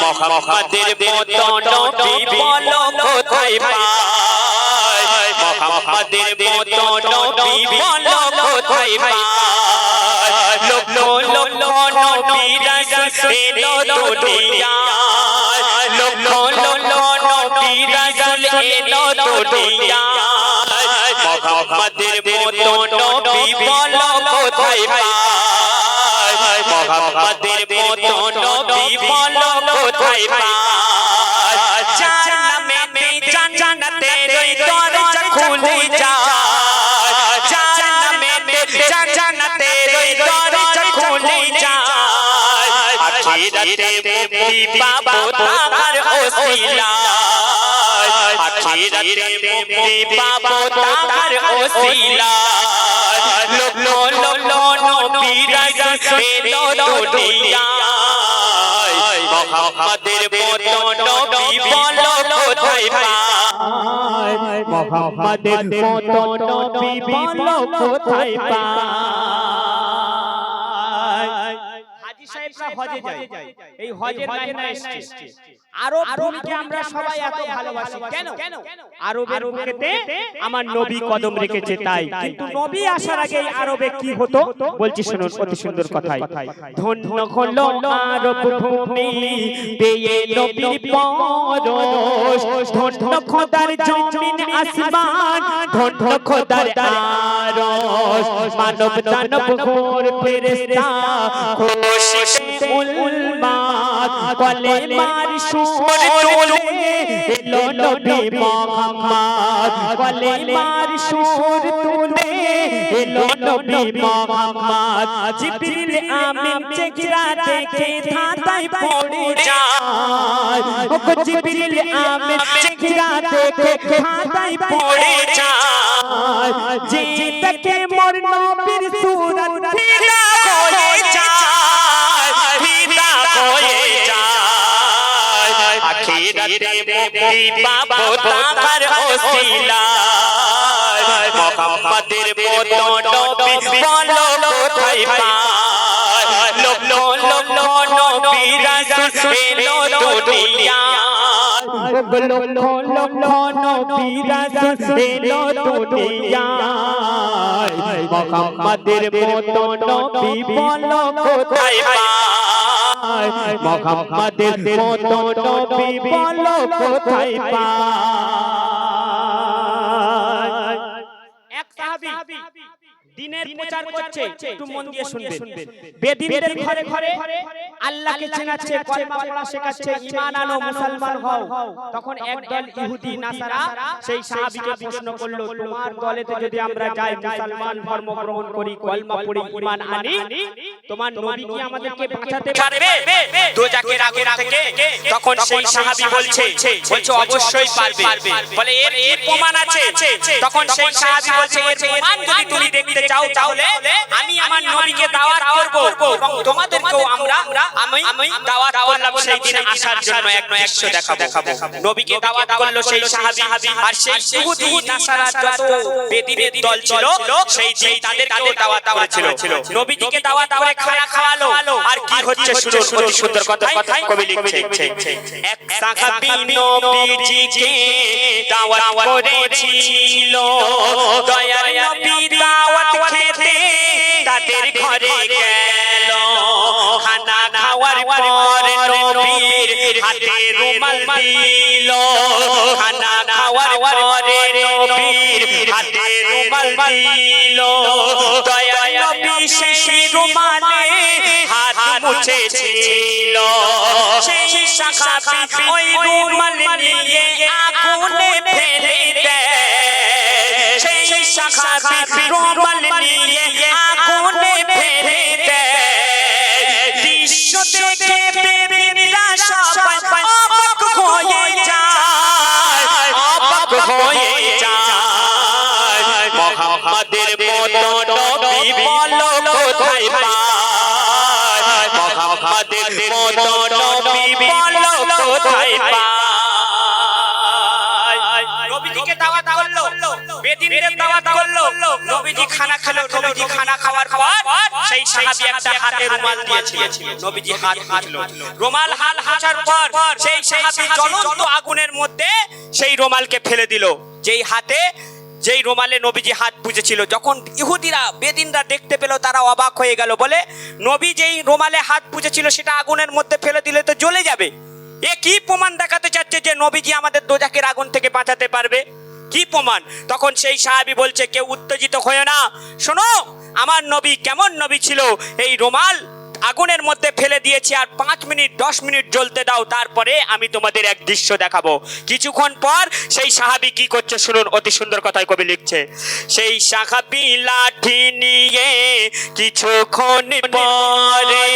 মুহাম্মাদের মতো নবী বলো কোথায় পায় মুহাম্মাদের মতো নবী বলো কোথায় পায় লোক লোক নবী রাসূল এলো দুনিয়ায় এলো দুনিয়ায় মুহাম্মাদের মতো নবী বলো কোথায় পায় মুহাম্মাদের মতো নবী বলো কোথায় পায় যার নামেতে জান্নাতে রই দরজা খুলে যায় যার নামেতে জান্নাতে রই দরজা খুলে যায় আখিরাতে মুক্তি পাবো তার ওসিলায় আখিরাতে মুক্তি পাবো তার ওসিলায়। লোক লোক নবী রাসূল এলো দুনিয়ায়। মুহাম্মাদের মতো নবী বলো কোথায় পায়? মোহাম্মদের মতো নবী বলো কোথায় পায়? হাজী সাহেবরা হজে যায়। এই হজের লাইনে এসেছে। আরব ভূমিকে আমরা সবাই এত ভালোবাসি। কেন? আরবের বুকেতে আমার নবী কদম রেখেছে তাই। কিন্তু নবী আসার আগে আরবে কি হতো? বলছি শুনুন অতি সুন্দর কথাই। ধন্য হলো আরব ভূমি পেয়ে নবীর পরশ। ধন্য খোদার জমিন আসমান। ধন্য খোদার আরশ। মানব দানব ঘোর ফেরেশতা। খুশি উলমাত কলেমার সুর তুলে এলো নবী মুহাম্মদ কলেমার সুর তুলে এলো নবী মুহাম্মদ জিবরিল আমিন চেহারা দেখে ধাঁধায় পড়ে যায়। ও জিবরিল আমিন চেহারা দেখে ধাঁধায় পড়ে যায়। যে দেখে মোর নবীর সুরত আখিরাতে মুক্তি পাবো তার মতো নবী বলো কোথায় পায়? লোক লোক নবী রাসূল এলো দুনিয়ায় গলো লো লো নবী এলো দুনিয়ায় মুহাম্মাদের মতো নবী বলো কোথায় পায়? মুহাম্মাদের মতো নবী বলো কোথায় পায়? দিনের প্রচার করছে একটু মন দিয়ে শুনবেন। বেদিনের ঘরে ঘরে আল্লাহকে চেনাচ্ছে কলমা পড়া শেখাচ্ছে ঈমান আনো মুসলমান হও। তখন একদল ইহুদি নাসারা সেই সাহাবীকে প্রশ্ন করল তোমার দলেতে যদি আমরা যাই মুসলমান ধর্ম গ্রহণ করি কলমা পড়ি ঈমান আনি তোমার নবী কি আমাদেরকে বাঁচাতে পারবে? দোজাকের আগে থেকে তখন সেই সাহাবী বলছে বলছে অবশ্যই পারবে। বলে এর এর প্রমাণ আছে তখন সেই সাহাবী বলছে এর প্রমাণ যদি তুমি দেখতে চাও তাহলে আমি আমার নবীকে দাওয়াত করব এবং তোমাদেরকেও আমরা আমি আমি দাওয়াত করলাম সেই দিন আসার জন্য এক একশো দেখাবো। নবীকে দাওয়াত করল সেই সাহাবী আর সেই ইহুদি নাসারা যত বেদিনের দল ছিল, সেই দিন তাদেরকেও দাওয়াত করেছিল। নবীজিকে দাওয়াত করে খানা খাওয়ালো। আর কি হচ্ছে শুনুন, অতি সুন্দর কথা কবি লিখছে। এক সাহাবী নবীজিকে দাওয়াত করেছিল। দয়ার নবী দাওয়াত খেতে তাদের ঘরে গেল। খানা খাওয়ার পর নবীর হাতে রুমাল দিল। খানা খাওয়ার পরে নবীর হাতে রুমাল দিল। দয়ার নবী সেই রুমালে হাত মুছেছিল। সেই সাহাবী ওই রুমাল নিয়ে আগুনে ফেলে দেয়। সেই সাহাবী রুমাল নিয়ে মোহাম্মদের মতো নবী বলো কোথায় নবীজিকে দাওয়াত করল দাওয়াত করল নবীজি খানা খেলো নবীজি খানা খাওয়ার পর সেই সাহাবী একটা হাতে রুমাল দিয়েছিল। নবীজি হাত রুমাল পর সেই সাহাবী জ্বলন্ত আগুনের মধ্যে সেই রুমালকে ফেলে দিল। যেই হাতে যেই রুমালে নবীজি হাত পুজেছিল যখন ইহুদিরা, বেদিনরা দেখতে পেল, তারা অবাক হয়ে গেল, বলে, নবী যেই রুমালে হাত পুজেছিল সেটা আগুনের মধ্যে ফেলে দিলে তো জ্বলে যাবে। এ কি প্রমাণ দেখাতে চাচ্ছে যে নবীজি আমাদের দোজাকের আগুন থেকে বাঁচাতে পারবে? কি প্রমাণ? তখন সেই সাহাবী বলছে, কেউ উত্তেজিত হয়ে না। শোনো, আমার নবী কেমন নবী ছিল? এই রুমাল আগুনের মধ্যে ফেলে দিয়েছি আর পাঁচ মিনিট, দশ মিনিট জ্বলতে দাও, তারপরে আমি তোমাদের এক দৃশ্য দেখাবো। কিছুক্ষণ পর সেই সাহাবি কি করছে শুনুন, অতি সুন্দর কথায় কবি লিখছে, সেই সাহাবি লাঠি নিয়ে কিছুক্ষণ পরে,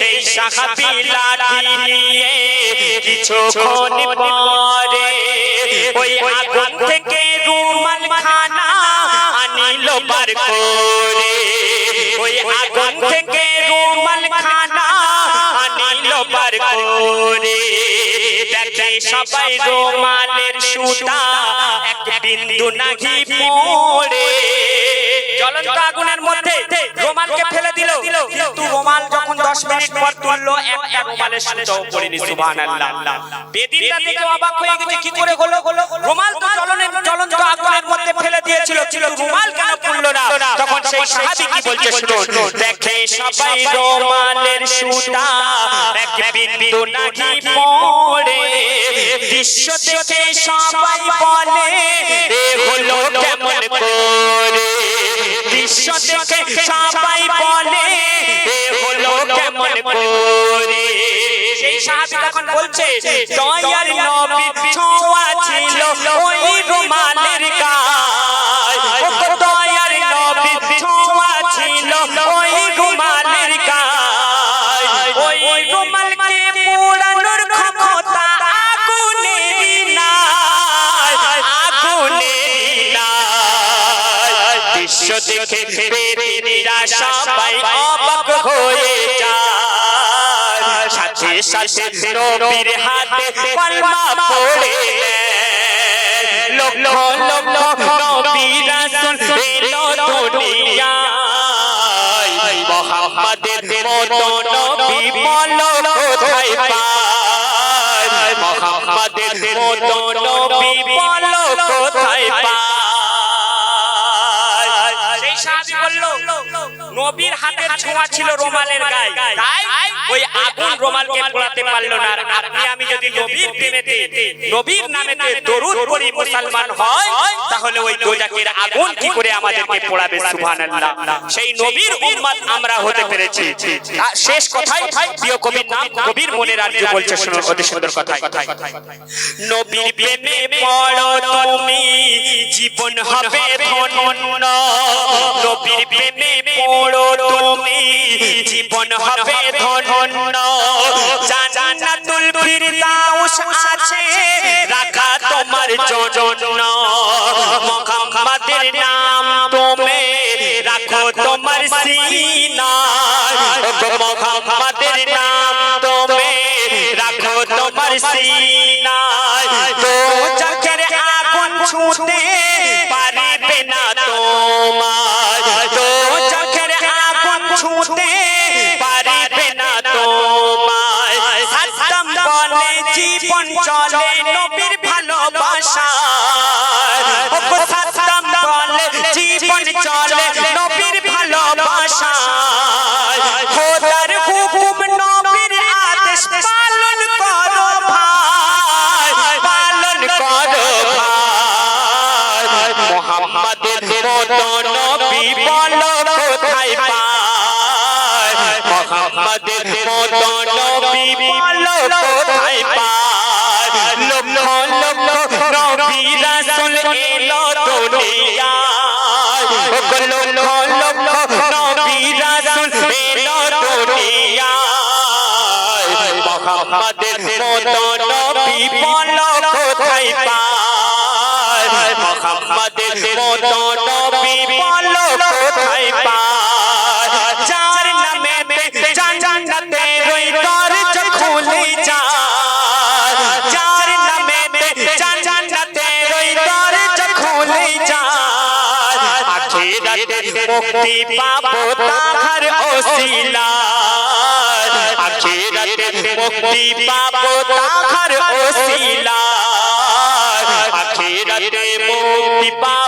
সেই সাহাবি লাঠি নিয়ে কিছুক্ষণ পরে, ওই আগুন থেকে রুমাল খানা আনিল বার করে, ওই আগুন থেকে করে। দেখে সবাই রুমালের সুতা, এক বিন্দু নাহি পড়ে। জ্বলন্ত আগুনের মধ্যে রুমালকে ফেলে দিল। কিন্তু রুমাল যখন 10 মিনিট পর তুললো একটা রুমালের সুতাও পড়েনি, সুবহানাল্লাহ। বেদিনরা দেখে অবাক হয়ে গেছে, কি করে হলো? রুমাল তো জ্বলন্ত আগুনের মধ্যে ফেলে দিয়েছিল, কিন্তু রুমাল সেই সাহাবী কি বলছে শুনুন। দেখে সবাই রুমালের সুতা এক বিন্দু নাহি পড়ে। দৃশ্য দেখে সবাই বলে এ হলো কেমন করে? দৃশ্য দেখে সবাই বলে এ হলো কেমন করে? সেই সাহাবী তখন বলছে দয়ার নবী সবাই অবাক হয়ে যায়। সাথে সাথে নবীর হাতে পড়ে লক্ষ লক্ষ রাসূল মতো নবী বলো কোথায় পায়? মতো সাহাবী বলল নবীর হাতের ছোঁয়া ছিল রোমালের গায়ে। তাই ওই আগুন রোমালকে পোড়াতে পারল না। আপনি আমি যদি নবীর প্রেমেতে নবীর নামেতে দরুদ পড়ি মুসলমান হয় তাহলে ওই দোজাকের আগুন কি করে আমাদেরকে পোড়াবে সুবহানাল্লাহ। সেই নবীর উম্মত আমরা হতে পেরেছি। শেষ কথাই প্রিয় কবির নাম কবির মনে রাজ্য বলছে শুনুন অতি সুন্দর কথাই নবীর প্রেমে পড়ো তুমি জীবন হবে ধন্য। নবীর প্রেমে পড়ো তুমি জীবন হবে ধন্য। জান্নাতুল ফিরদাউস আছে রাখা তোমার জন্য। চলে নবীর ভালোবাসা সাদ্দাম বলে জীবন চলে নবীর ভালোবাসা খোদার হুকুম নবীর আদেশ পালন করো ভাই, পালন করো ভাই। মোহাম্মদের মতো নবী বলো কোথায় পায়? মোহাম্মদের মতো দুনিয়ায় লক্ষ লক্ষ নবী রাসূল মতো নবী কোথায় পায় মোহাম্মদের মতো নবী কোথায় পায় শান্তি পাবো তাহার ওসিলা আখিরাতে মুক্তি পাবো তাহার ওসিলা আখিরাতে মুক্তি পাবো